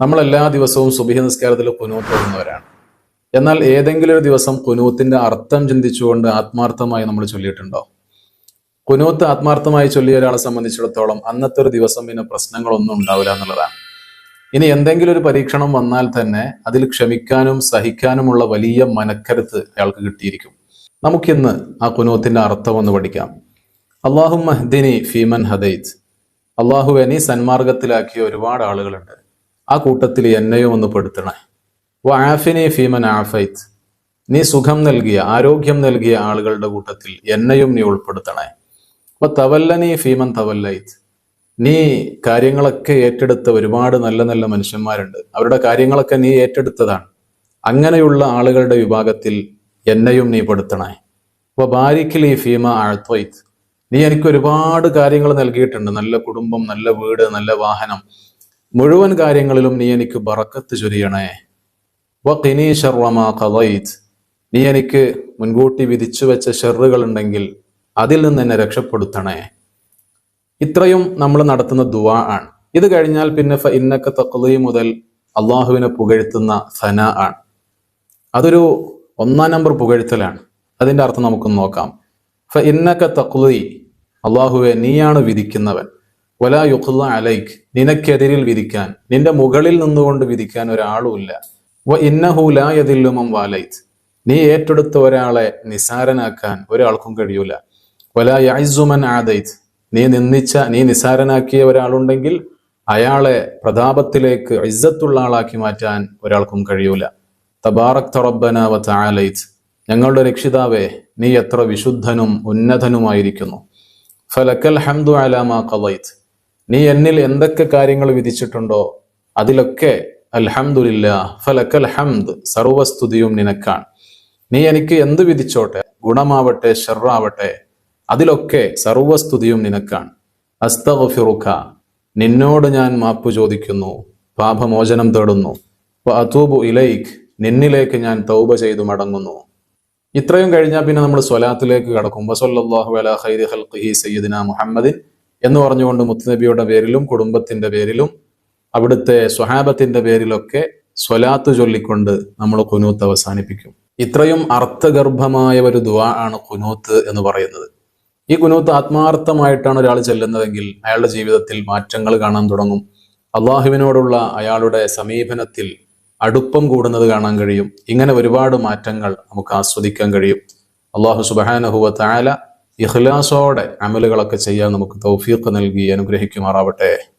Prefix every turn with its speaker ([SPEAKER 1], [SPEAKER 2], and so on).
[SPEAKER 1] നമ്മൾ എല്ലാ ദിവസവും സുബിഹ നിസ്കാരത്തിൽ കുനൂത്ത് ഓടുന്നവരാണ് എന്നാൽ ഏതെങ്കിലും ഒരു ദിവസം കുനൂത്തിന്റെ അർത്ഥം ചിന്തിച്ചുകൊണ്ട് ആത്മാർത്ഥമായി നമ്മൾ ചൊല്ലിയിട്ടുണ്ടോ? കുനൂത്ത് ആത്മാർത്ഥമായി ചൊല്ലിയ ഒരാളെ സംബന്ധിച്ചിടത്തോളം അന്നത്തെ ഒരു ദിവസം പിന്നെ പ്രശ്നങ്ങളൊന്നും ഉണ്ടാവില്ല എന്നുള്ളതാണ്. ഇനി എന്തെങ്കിലും ഒരു പരീക്ഷണം വന്നാൽ തന്നെ അതിൽ ക്ഷമിക്കാനും സഹിക്കാനുമുള്ള വലിയ മനക്കരുത്ത് അയാൾക്ക് കിട്ടിയിരിക്കും. നമുക്കിന്ന് ആ കുനൂത്തിന്റെ അർത്ഥം ഒന്ന് പഠിക്കാം. അള്ളാഹു മഹ്ദിനി ഫീമൻ ഹദൈത്ത് അള്ളാഹു നീ സന്മാർഗത്തിലാക്കിയ ഒരുപാട് ആളുകളുണ്ട്. ആ കൂട്ടത്തിൽ എന്നെയും ഒന്ന് പെടുത്തണേ. ഓ ആഫിനെ ഫീമൻ ആഫൈത്ത് നീ സുഖം നൽകിയ ആരോഗ്യം നൽകിയ ആളുകളുടെ കൂട്ടത്തിൽ എന്നെയും നീ ഉൾപ്പെടുത്തണേ. അപ്പൊ തവല്ലനി ഫീമൻ തവല്ലൈത്ത് നീ കാര്യങ്ങളൊക്കെ ഏറ്റെടുത്ത ഒരുപാട് നല്ല നല്ല മനുഷ്യന്മാരുണ്ട്. അവരുടെ കാര്യങ്ങളൊക്കെ നീ ഏറ്റെടുത്തതാണ്. അങ്ങനെയുള്ള ആളുകളുടെ വിഭാഗത്തിൽ എന്നെയും നീ പെടുത്തണേ. അപ്പൊ ബാരിക്കിൽ ഈ ഫീമ ആഴ്ത്വൈത്ത് നീ എനിക്ക് ഒരുപാട് കാര്യങ്ങൾ നൽകിയിട്ടുണ്ട്. നല്ല കുടുംബം നല്ല വീട് നല്ല വാഹനം. മുഴുവൻ കാര്യങ്ങളിലും നീ എനിക്ക് ബറക്കത്ത് ചൊരിയണേ. വഖിനി ഷർവമാ ഖളൈത്ത് നീ എനിക്ക് മുൻകൂട്ടി വിധിച്ചു വെച്ച ഷെറുകൾ ഉണ്ടെങ്കിൽ അതിൽ നിന്ന് എന്നെ രക്ഷപ്പെടുത്തണേ. ഇത്രയും നമ്മൾ നടത്തുന്ന ദുവാ ആണ്. ഇത് കഴിഞ്ഞാൽ പിന്നെ ഫ ഇന്നക്ക തക്ലി മുതൽ അള്ളാഹുവിനെ പുകഴ്ത്തുന്ന സന ആണ്. അതൊരു ഒന്നാം നമ്പർ പുകഴ്ത്തലാണ്. അതിന്റെ അർത്ഥം നമുക്കൊന്ന് നോക്കാം. ഫ ഇന്നക്ക തക്ലി അള്ളാഹുവെ നീയാണ് വിധിക്കുന്നവൻ. വലാ യുഖ്ല അലൈക്ക് നിനക്കെതിരിൽ വിധിക്കാൻ നിന്റെ മുകളിൽ നിന്നുകൊണ്ട് വിധിക്കാൻ ഒരാളുമില്ല. വ ഇന്നഹു ലാ വാലൈത്ത് നീ ഏറ്റെടുത്ത ഒരാളെ നിസാരനാക്കാൻ ഒരാൾക്കും കഴിയൂല. വലാ യൈസുമൻ ആദൈത്. നീ നിന്ദിച്ച നീ നിസാരനാക്കിയ ഒരാളുണ്ടെങ്കിൽ അയാളെ പ്രതാപത്തിലേക്ക് ഇസ്സത്തുള്ള ആളാക്കി മാറ്റാൻ ഒരാൾക്കും കഴിയൂല. തബാറക് റബ്ബന വ ഞങ്ങളുടെ രക്ഷിതാവേ നീ എത്ര വിശുദ്ധനും ഉന്നതനുമായിരിക്കുന്നു. ഫലക്കൽ ഹംദു അലാമാ ഖളൈത്ത് നീ എന്നിൽ എന്തൊക്കെ കാര്യങ്ങൾ വിധിച്ചിട്ടുണ്ടോ? അതിലൊക്കെ അൽഹംദുലില്ല ഫലക്കൽ ഹംദ് സർവസ്തുതിയും നിനക്കാണ്. നീ എനിക്ക് എന്ത് വിധിച്ചോട്ടെ? ഗുണമാവട്ടെ ഷെറാവട്ടെ അതിലൊക്കെ സർവസ്തുതിയും നിനക്കാണ്. അസ്തഗഫിറുഖ നിന്നോട് ഞാൻ മാപ്പ് ചോദിക്കുന്നു പാപമോചനം തേടുന്നു. അതൂബു ഇലൈഖ് നിന്നിലേക്ക് ഞാൻ തൗബ ചെയ്തു മടങ്ങുന്നു. ഇത്രയും കഴിഞ്ഞാൽ പിന്നെ നമ്മൾ സ്വലാത്തിലേക്ക് കടക്കും. വസല്ലാഹു അല സയ്യിദിന മുഹമ്മദിൻ എന്ന് പറഞ്ഞുകൊണ്ട് മുത്തുനബിയുടെ പേരിലും കുടുംബത്തിന്റെ പേരിലും അവിടുത്തെ സ്വഹാബത്തിന്റെ പേരിലൊക്കെ സ്വലാത്ത് ചൊല്ലിക്കൊണ്ട് നമ്മൾ കുനൂത്ത് അവസാനിപ്പിക്കും. ഇത്രയും അർത്ഥഗർഭമായ ഒരു ദുവാ ആണ് കുനൂത്ത് എന്ന് പറയുന്നത്. ഈ കുനൂത്ത് ആത്മാർത്ഥമായിട്ടാണ് ഒരാൾ ചെല്ലുന്നതെങ്കിൽ അയാളുടെ ജീവിതത്തിൽ മാറ്റങ്ങൾ കാണാൻ തുടങ്ങും. അള്ളാഹുവിനോടുള്ള അയാളുടെ സമീപനത്തിൽ അടുപ്പം കൂടുന്നത് കാണാൻ കഴിയും. ഇങ്ങനെ ഒരുപാട് മാറ്റങ്ങൾ നമുക്ക് ആസ്വദിക്കാൻ കഴിയും. അള്ളാഹു സുബാനഹുവ താല ഇഖ്ലാസോടെ അമലുകളൊക്കെ ചെയ്യാൻ നമുക്ക് തൗഫീഖ് നൽകി അനുഗ്രഹിക്കുമാറാവട്ടെ.